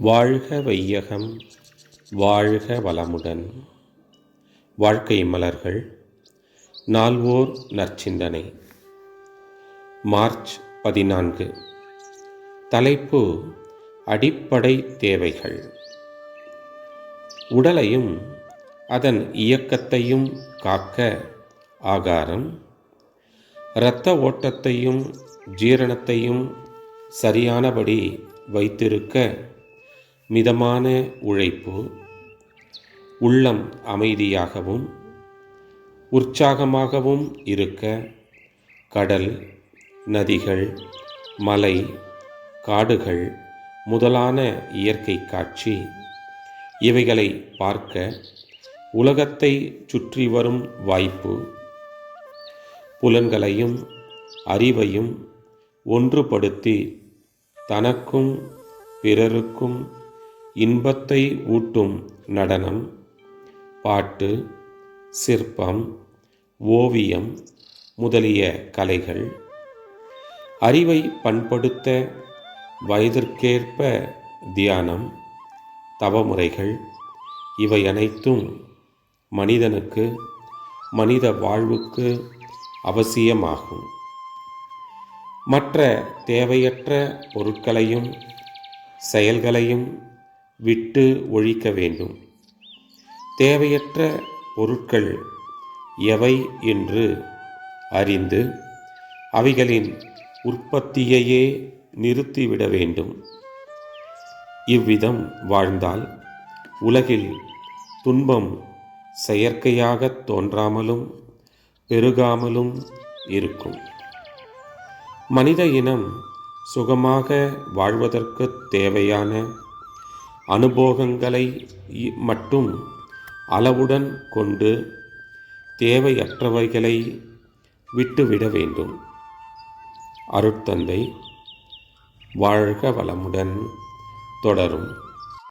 வாழ்க வையகம் வாழ்க வளமுடன். வாழ்க்கை மலர்கள் நால்வோர் நற்சிந்தனை. மார்ச் பதினான்கு. தலைப்பு அடிப்படை தேவைகள். உடலையும் அதன் இயக்கத்தையும் காக்க ஆகாரம் இரத்த ஓட்டத்தையும் ஜீரணத்தையும் சரியானபடி வைத்திருக்க மிதமான உழைப்பு உள்ளம் அமைதியாகவும் உற்சாகமாகவும் இருக்க கடல் நதிகள் மலை காடுகள் முதலான இயற்கை காட்சி. இவைகளை பார்க்க உலகத்தை சுற்றி வரும் வாய்ப்பு. புலன்களையும் அறிவையும் ஒன்றுபடுத்தி தனக்கும் பிறருக்கும் இன்பத்தை ஊட்டும் நடனம் பாட்டு சிற்பம் ஓவியம் முதலிய கலைகள். அறிவை பண்படுத்த வயதிற்கேற்ப தியானம் தவமுறைகள் இவை அனைத்தும் மனிதனுக்கு மனித வாழ்வுக்கு அவசியமாகும். மற்ற தேவையற்ற பொருட்களையும் செயல்களையும் விட்டு ஒழிக்க வேண்டும். தேவையற்ற பொருட்கள் எவை என்று அறிந்து அவைகளின் உற்பத்தியையே நிறுத்திவிட வேண்டும். இவ்விதம் வாழ்ந்தால் உலகில் துன்பம் செயற்கையாக தோன்றாமலும் பெருகாமலும் இருக்கும். மனித இனம் சுகமாக வாழ்வதற்கு தேவையான அனுபோகங்களை இ- மட்டும் அளவுடன் கொண்டு தேவையற்றவைகளை விட்டுவிட வேண்டும். அருட்தந்தை வாழ்க வளமுடன் தொடரும்.